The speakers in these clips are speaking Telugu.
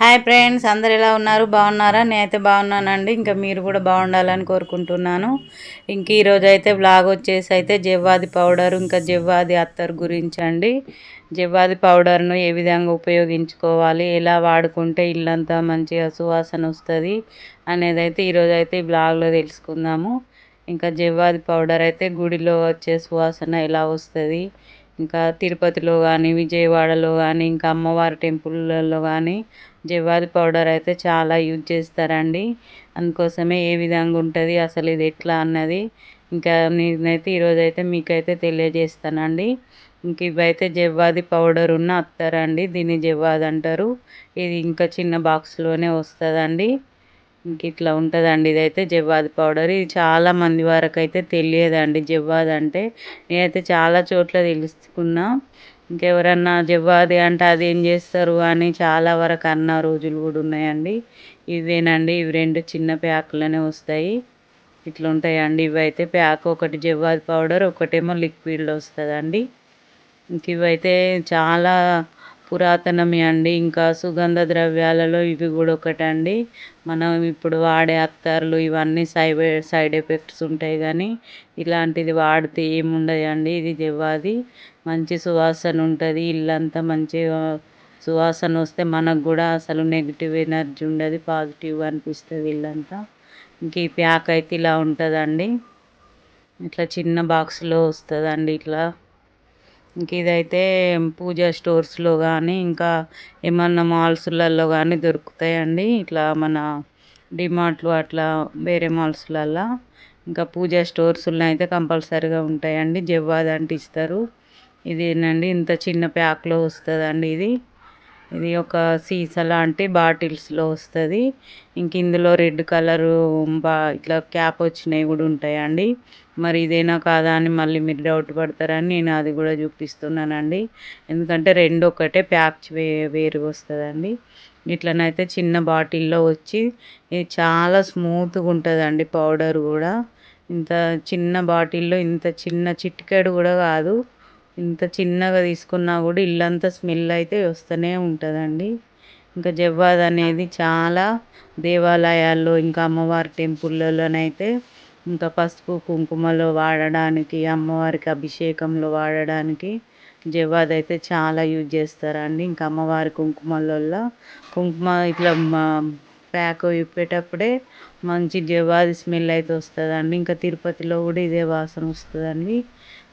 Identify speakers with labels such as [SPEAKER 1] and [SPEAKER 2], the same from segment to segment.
[SPEAKER 1] హాయ్ ఫ్రెండ్స్ అందరు ఎలా ఉన్నారు? బాగున్నారా? నేనైతే బాగున్నానండి. ఇంకా మీరు కూడా బాగుండాలని కోరుకుంటున్నాను. ఇంక ఈరోజు అయితే బ్లాగ్ వచ్చేసి అయితే జవ్వాది పౌడర్ ఇంకా జవ్వాది అత్తర్ గురించి అండి జవ్వాది పౌడర్ను ఏ విధంగా ఉపయోగించుకోవాలి? ఎలా వాడుకుంటే ఇల్లంతా మంచిగా సువాసన వస్తుంది? అనేది అయితే ఈరోజు అయితే ఈ బ్లాగ్లో తెలుసుకుందాము. ఇంకా జవ్వాది పౌడర్ అయితే గుడిలో వచ్చే సువాసన ఎలా వస్తుంది? ఇంకా తిరుపతిలో కానీ విజయవాడలో కానీ ఇంకా అమ్మవారి టెంపుల్లలో కానీ జవ్వాది పౌడర్ అయితే చాలా యూజ్ చేస్తారండి. అందుకోసమే ఏ విధంగా ఉంటుంది అసలు ఇది ఎట్లా అన్నది ఇంకా నేనైతే ఈరోజు అయితే మీకైతే తెలియజేస్తానండి. ఇంక ఇవైతే జవ్వాది పౌడర్ ఉన్న అత్తారండి దీన్ని జవ్వాది అంటారు. ఇది ఇంకా చిన్న బాక్స్లోనే వస్తుందండి. ఇంక ఇట్లా ఉంటుందండి ఇదైతే జవ్వాది పౌడర్. ఇది చాలా మంది వరకు అయితే తెలియదండి జవ్వాది అంటే. నేనైతే చాలా చోట్ల తెలుసుకున్నా. ఇంకెవరన్నా జవ్వాది అంటే అది ఏం చేస్తారు అని చాలా వరకు అన్న రోజులు కూడా ఉన్నాయండి. ఇవేనండి ఇవి రెండు చిన్న ప్యాకులనే వస్తాయి. ఇట్లా ఉంటాయండి ఇవైతే ప్యాక్ ఒకటి జవ్వాది పౌడర్ ఒకటేమో లిక్విడ్లో వస్తుందండి. ఇంక ఇవైతే చాలా పురాతనమే అండి. ఇంకా సుగంధ ద్రవ్యాలలో ఇవి కూడా ఒకటండి. మనం ఇప్పుడు వాడే అత్తర్లు ఇవన్నీ సైడ్ సైడ్ ఎఫెక్ట్స్ ఉంటాయి కానీ ఇలాంటిది వాడితే ఏముండదండి. ఇది జవ్వాది. మంచి సువాసన ఉంటుంది. ఇల్లంతా మంచిగా సువాసన వస్తే మనకు కూడా అసలు నెగిటివ్ ఎనర్జీ ఉండదు పాజిటివ్ అనిపిస్తుంది ఇల్లంతా. ఇంక ఈ ప్యాక్ అయితే ఇలా ఉంటుందండి. ఇట్లా చిన్న బాక్స్లో వస్తుందండి ఇట్లా. ఇంక ఇదైతే పూజా స్టోర్స్లో కానీ ఇంకా ఏమన్నా మాల్స్లలో కానీ దొరుకుతాయండి. ఇట్లా మన డిమార్ట్లు అట్లా వేరే మాల్స్లల్లో ఇంకా పూజ స్టోర్స్లో అయితే కంపల్సరీగా ఉంటాయండి. జవ్వాది అంటే ఇస్తారు ఇదేనండి ఇంత చిన్న ప్యాక్లో వస్తుందండి ఇది. ఇది ఒక సీసా లాంటి బాటిల్స్లో వస్తుంది. ఇంక ఇందులో రెడ్ కలరు బా ఇట్లా క్యాప్ వచ్చినవి కూడా ఉంటాయండి. మరి ఇదేనా కాదా అని మళ్ళీ మీరు డౌట్ పడతారని నేను అది కూడా చూపిస్తున్నానండి. ఎందుకంటే రెండు ఒకటే ప్యాక్ వే వేరుగా వస్తుందండి. ఇట్లనైతే చిన్న బాటిల్లో వచ్చి ఇది చాలా స్మూత్గా ఉంటుందండి పౌడర్ కూడా. ఇంత చిన్న బాటిల్లో ఇంత చిన్న చిటికెడు కూడా కాదు. ఇంత చిన్నగా తీసుకున్నా కూడా ఇల్లంతా స్మెల్ అయితే వస్తూనే ఉంటుందండి. ఇంకా జవ్వాద్ అనేది చాలా దేవాలయాల్లో ఇంకా అమ్మవారి టెంపుల్లలోనైతే ఇంకా పసుపు కుంకుమలో వాడడానికి అమ్మవారికి అభిషేకంలో వాడడానికి జవ్వాద్ అయితే చాలా యూజ్ చేస్తారండి. ఇంకా అమ్మవారి కుంకుమలలో కుంకుమ ఇట్లా ప్యాక్ విప్పేటప్పుడే మంచి జవ్వాది స్మెల్ అయితే వస్తుందండి. ఇంకా తిరుపతిలో కూడా ఇదే వాసన వస్తుందండి.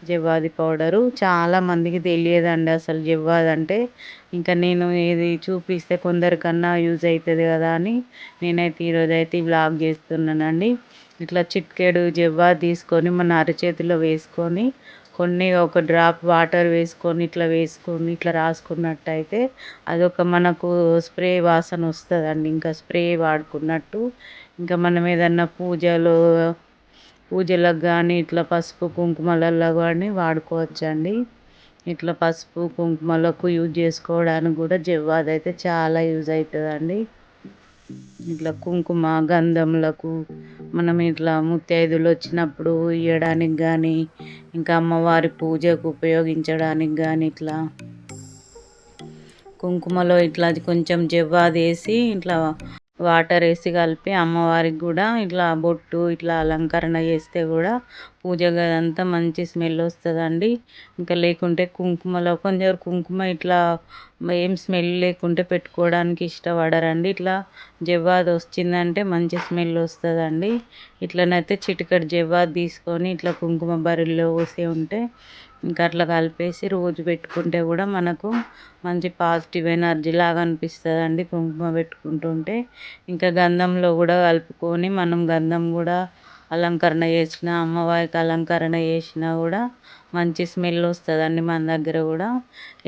[SPEAKER 1] జవ్వాది పౌడరు. చాలా మందికి తెలియదండి అసలు జవ్వాది అంటే. ఇంకా నేను ఇది చూపిస్తే కొందరికన్నా యూజ్ అవుతుంది కదా అని నేనైతే ఈరోజు అయితే వ్లాగ్ చేస్తున్నానండి. ఇట్లా చిట్కేడు జవ్వాది తీసుకొని మన అరచేతిలో వేసుకొని కొన్ని ఒక డ్రాప్ వాటర్ వేసుకొని ఇట్లా వేసుకొని ఇట్లా రాసుకున్నట్టయితే అదొక మనకు స్ప్రే వాసన వస్తుందండి. ఇంకా స్ప్రే వాడుకున్నట్టు ఇంకా మనం ఏదన్నా పూజలు పూజలకు కానీ ఇట్లా పసుపు కుంకుమలలో కానీ వాడుకోవచ్చండి. ఇట్లా పసుపు కుంకుమలకు యూజ్ చేసుకోవడానికి కూడా జవ్వాది అయితే చాలా యూజ్ అవుతుందండి ఇట్లా కుంకుమ గంధములకు మనం ఇట్లా ముత్తైదులు వచ్చినప్పుడు ఇవ్వడానికి కానీ ఇంకా అమ్మవారి పూజకు ఉపయోగించడానికి కానీ ఇట్లా కుంకుమలో ఇట్లా కొంచెం జవ్వాది వేసి ఇట్లా వాటర్ వేసి కలిపి అమ్మవారికి కూడా ఇట్లా బొట్టు ఇట్లా అలంకరణ చేస్తే కూడా పూజ గది అంతా మంచి స్మెల్ వస్తుందండి. ఇంకా లేకుంటే కుంకుమలో కొందరు కుంకుమ ఇట్లా ఏం స్మెల్ లేకుంటే పెట్టుకోవడానికి ఇష్టపడరండి. ఇట్లా జవ్వాది వచ్చిందంటే మంచి స్మెల్ వస్తుందండి. ఇట్లనైతే చిటికెడు జవ్వాది తీసుకొని ఇట్లా కుంకుమ బరిలో పోసి ఉంటే ఇంకా అట్లా కలిపేసి రోజు పెట్టుకుంటే కూడా మనకు మంచి పాజిటివ్ ఎనర్జీ లాగా అనిపిస్తుందండి. కుంకుమ పెట్టుకుంటుంటే ఇంకా గంధంలో కూడా కలుపుకొని మనం గంధం కూడా అలంకరణ చేసిన అమ్మవారికి అలంకరణ చేసినా కూడా మంచి స్మెల్ వస్తుందండి మన దగ్గర కూడా.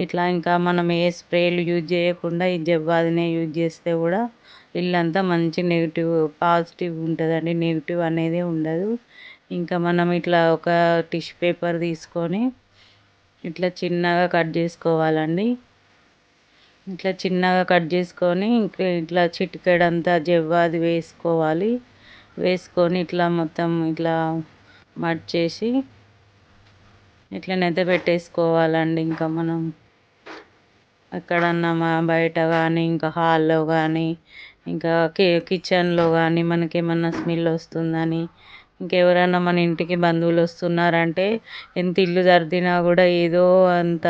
[SPEAKER 1] ఇట్లా ఇంకా మనం ఏ స్ప్రేలు యూజ్ చేయకుండా ఈ జవ్వాదినే యూజ్ చేస్తే కూడా ఇల్లంతా మంచి నెగిటివ్ పాజిటివ్ ఉంటుందండి. నెగిటివ్ అనేది ఉండదు. ఇంకా మనం ఇట్లా ఒక టిష్యూ పేపర్ తీసుకొని ఇట్లా చిన్నగా కట్ చేసుకోవాలండి. ఇట్లా చిన్నగా కట్ చేసుకొని ఇట్లా చిటికెడంతా జవ్వాది వేసుకోవాలి. వేసుకొని ఇట్లా మొత్తం ఇట్లా మడ్ చేసి ఇట్లా నెత పెట్టేసుకోవాలండి. ఇంకా మనం ఎక్కడన్నా మా బయట కానీ ఇంకా హాల్లో కానీ ఇంకా కిచెన్లో కానీ మనకేమన్నా స్మెల్ వస్తుందని ఇంకెవరైనా మన ఇంటికి బంధువులు వస్తున్నారంటే ఎంత ఇల్లు సర్దినా కూడా ఏదో అంత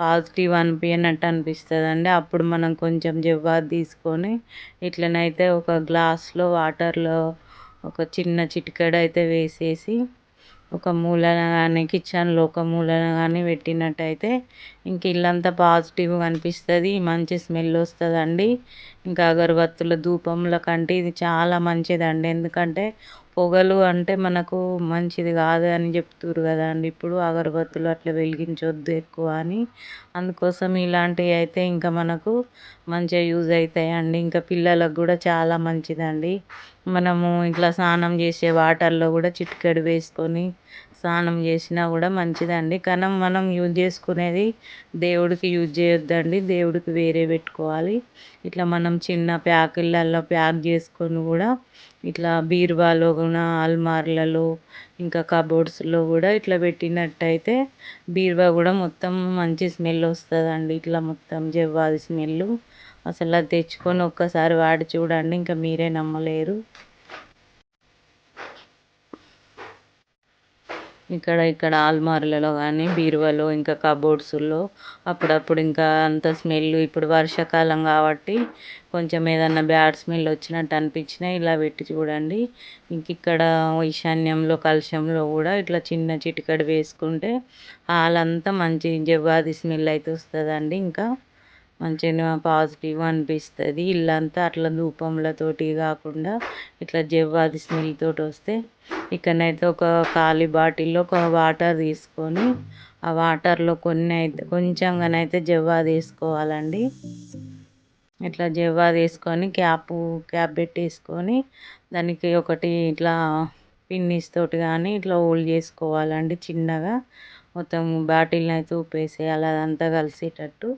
[SPEAKER 1] పాజిటివ్ అనిపించనట్టు అనిపిస్తుందండి. అప్పుడు మనం కొంచెం జవ్వాది తీసుకొని ఇట్లనైతే ఒక గ్లాస్లో వాటర్లో ఒక చిన్న చిటికెడైతే అయితే వేసేసి ఒక మూలన కానీ కిచెన్లో ఒక మూలన కానీ పెట్టినట్టయితే ఇంక ఇల్లంతా పాజిటివ్గా అనిపిస్తుంది మంచి స్మెల్ వస్తుందండి. ఇంకా అగరబత్తుల ధూపంల కంటే ఇది చాలా మంచిదండి. ఎందుకంటే పొగలు అంటే మనకు మంచిది కాదు అని చెప్తుర్రు కదండి ఇప్పుడు అగరబత్తులు అట్లా వెలిగించొద్దు ఎక్కువ అని. అందుకోసం ఇలాంటివి అయితే ఇంకా మనకు మంచిగా యూజ్ అవుతాయండి ఇంకా పిల్లలకు కూడా చాలా మంచిదండి. మనము ఇట్లా స్నానం చేసే వాటర్లో కూడా చిటికెడు వేసుకొని స్నానం చేసినా కూడా మంచిదండి. కానీ మనం యూజ్ చేసుకునేది దేవుడికి యూజ్ చేయొద్దండి. దేవుడికి వేరే పెట్టుకోవాలి. ఇట్లా మనం చిన్న ప్యాకులలో ప్యాక్ చేసుకొని కూడా ఇట్లా బీరువాలో కూడా అల్మార్లలో ఇంకా కబోర్డ్స్లో కూడా ఇట్లా పెట్టినట్టయితే బీరువా కూడా మొత్తం మంచి స్మెల్ వస్తుందండి. ఇట్లా మొత్తం జవ్వాది స్మెల్ అసలు అది తెచ్చుకొని ఒక్కసారి వాడి చూడండి. ఇంకా మీరే నమ్మలేరు. ఇక్కడ ఇక్కడ అల్మారులలో కానీ బీరువాలో ఇంకా కబోర్డ్స్లో అప్పుడప్పుడు ఇంకా అంత స్మెల్. ఇప్పుడు వర్షాకాలం కాబట్టి కొంచెం ఏదన్నా బ్యాడ్ స్మెల్ వచ్చినట్టు అనిపించినా ఇలా పెట్టి చూడండి. ఇంక ఇక్కడ ఈశాన్యంలో కలశంలో కూడా ఇట్లా చిన్న చిటికెడు వేసుకుంటే హాల్ అంతా మంచి జవ్వాది స్మెల్ అయితే వస్తుందండి ఇంకా. మంచిగా పాజిటివ్ అనిపిస్తుంది. ఇల్లంతా అట్లా ధూపంలతోటి కాకుండా ఇట్లా జవ్వాది స్మెల్తో వస్తే ఇక్కడనైతే ఒక ఖాళీ బాటిల్లో ఒక వాటర్ తీసుకొని ఆ వాటర్లో కొన్ని అయితే కొంచెంగానైతే జవ్వాది వేసుకోవాలండి. ఇట్లా జవ్వాది వేసుకొని క్యాప్ క్యాప్ పెట్టేసుకొని దానికి ఒకటి ఇట్లా పిన్నీస్ తోటి కానీ ఇట్లా హోల్డ్ చేసుకోవాలండి చిన్నగా. మొత్తం బాటిల్ని అయితే ఊపేసేయాలి అదంతా కలిసేటట్టు.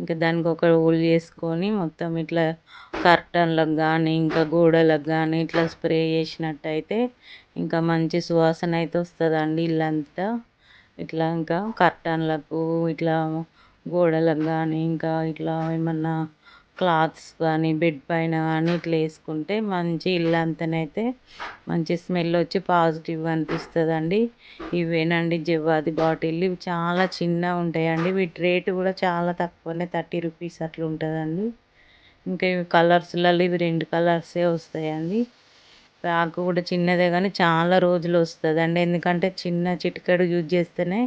[SPEAKER 1] ఇంకా దానికి ఒక హోల్ చేసుకొని మొత్తం ఇట్లా కర్టన్లకు కానీ ఇంకా గోడలకు కానీ ఇట్లా స్ప్రే చేసినట్టయితే ఇంకా మంచి సువాసన అయితే వస్తుందండి ఇల్లంతా. ఇట్లా ఇంకా కర్టన్లకు ఇట్లా గోడలకు కానీ ఇంకా ఇట్లా ఏమన్నా క్లాత్స్ కానీ బెడ్ పైన కానీ ఇట్లా వేసుకుంటే మంచి ఇల్లంతానైతే మంచి స్మెల్ వచ్చి పాజిటివ్ అనిపిస్తుందండి. ఇవేనండి జవ్వాది బాటిల్ ఇవి చాలా చిన్నగా ఉంటాయండి. వీటి రేటు కూడా చాలా తక్కువనే థర్టీ రూపీస్ అట్లా ఉంటుందండి. ఇంకా ఇవి కలర్స్లలో ఇవి రెండు కలర్సే వస్తాయండి. ప్యాక్ కూడా చిన్నదే కానీ చాలా రోజులు వస్తుందండి. ఎందుకంటే చిన్న చిటికెడు యూజ్ చేస్తేనే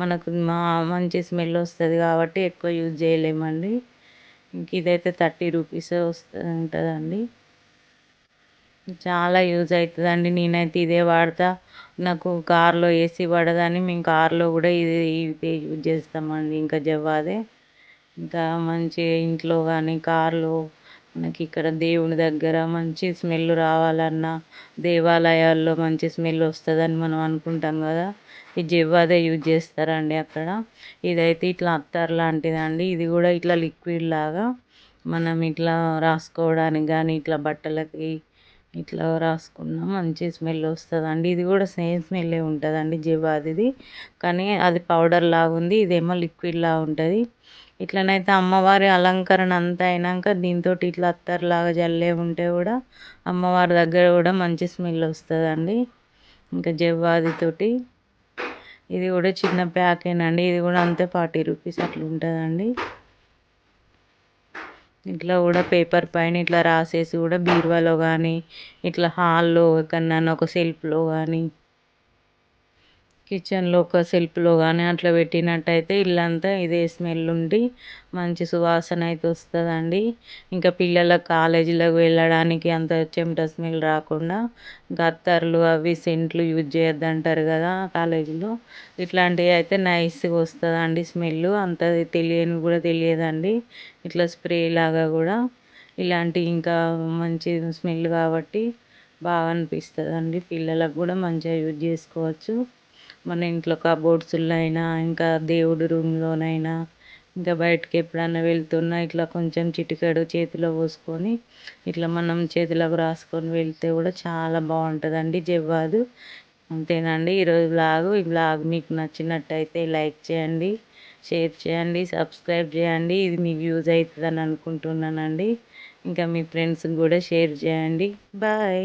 [SPEAKER 1] మనకు మా మంచి స్మెల్ వస్తుంది కాబట్టి ఎక్కువ యూజ్ చేయలేమండి. ఇంక ఇదైతే థర్టీ రూపీస్ వస్తూ ఉంటుందండి. చాలా యూజ్ అవుతుందండి నేనైతే ఇదే వాడతా. నాకు కార్లో ఏసీ పడదని మేము కార్లో కూడా ఇది ఇదే యూజ్ చేస్తామండి. ఇంకా జవ్వాదే. ఇంకా మంచి ఇంట్లో కానీ కార్లో మనకి ఇక్కడ దేవుని దగ్గర మంచి స్మెల్ రావాలన్నా దేవాలయాల్లో మంచి స్మెల్ వస్తుందని మనం అనుకుంటాం కదా. ఈ జవ్వాదే యూజ్ చేస్తారండి అక్కడ. ఇదైతే ఇట్లా అత్తర్ లాంటిదండి. ఇది కూడా ఇట్లా లిక్విడ్ లాగా మనం ఇట్లా రాసుకోవడానికి కానీ ఇట్లా బట్టలకి ఇట్లా రాసుకున్నా మంచి స్మెల్ వస్తుందండి. ఇది కూడా సేమ్ స్మెల్లే ఉంటుందండి జవ్వాదిది కానీ అది పౌడర్ లాగా ఉంది ఇదేమో లిక్విడ్ లాగా ఉంటుంది ఇట్లనైతే అమ్మవారి అలంకరణ అంతా అయినాక దీంతో ఇట్లా అత్తర్లాగా జల్లే ఉంటే కూడా అమ్మవారి దగ్గర కూడా మంచి స్మెల్ వస్తుందండి. ఇంకా జవ్వాదితోటి ఇది కూడా చిన్న ప్యాకేనండి. ఇది కూడా అంతే ఫార్టీ రూపీస్ అట్లా ఉంటుందండి ఇట్లా కూడా పేపర్ పైన ఇట్లా రాసేసి కూడా బీరువాలో కానీ ఇట్లా హాల్లో ఎక్కడన్నా ఒక సెల్ఫ్లో కానీ కిచెన్లో ఒక సెల్ఫ్లో కానీ అట్లా పెట్టినట్టయితే ఇల్లంతా ఇదే స్మెల్ ఉండి మంచి సువాసన అయితే వస్తుందండి. ఇంకా పిల్లలకు కాలేజీలకు వెళ్ళడానికి అంత చెమట స్మెల్ రాకుండా గత్తర్లు అవి సెంట్లు యూజ్ చేయొద్దు అంటారు కదా కాలేజీలో. ఇట్లాంటివి అయితే నైస్గా వస్తుందండి స్మెల్ అంత తెలియని కూడా తెలియదండి. ఇట్లా స్ప్రే లాగా కూడా ఇలాంటి ఇంకా మంచి స్మెల్ కాబట్టి బాగా అనిపిస్తుందండి. పిల్లలకు కూడా మంచిగా యూజ్ చేసుకోవచ్చు. మన ఇంట్లో కబోర్డ్స్లో అయినా ఇంకా దేవుడు రూమ్లోనైనా ఇంకా బయటికి ఎప్పుడన్నా వెళ్తున్నా ఇట్లా కొంచెం చిటికెడు చేతిలో పోసుకొని ఇట్లా మనం చేతులకు రాసుకొని వెళ్తే కూడా చాలా బాగుంటుందండి జవ్వాదు. అంతేనండి. ఈరోజు బ్లాగు ఈ బ్లాగ్ మీకు నచ్చినట్టయితే లైక్ చేయండి షేర్ చేయండి సబ్స్క్రైబ్ చేయండి. ఇది మీకు యూజ్ అవుతుందని అనుకుంటున్నానండి. ఇంకా మీ ఫ్రెండ్స్కి కూడా షేర్ చేయండి. బాయ్.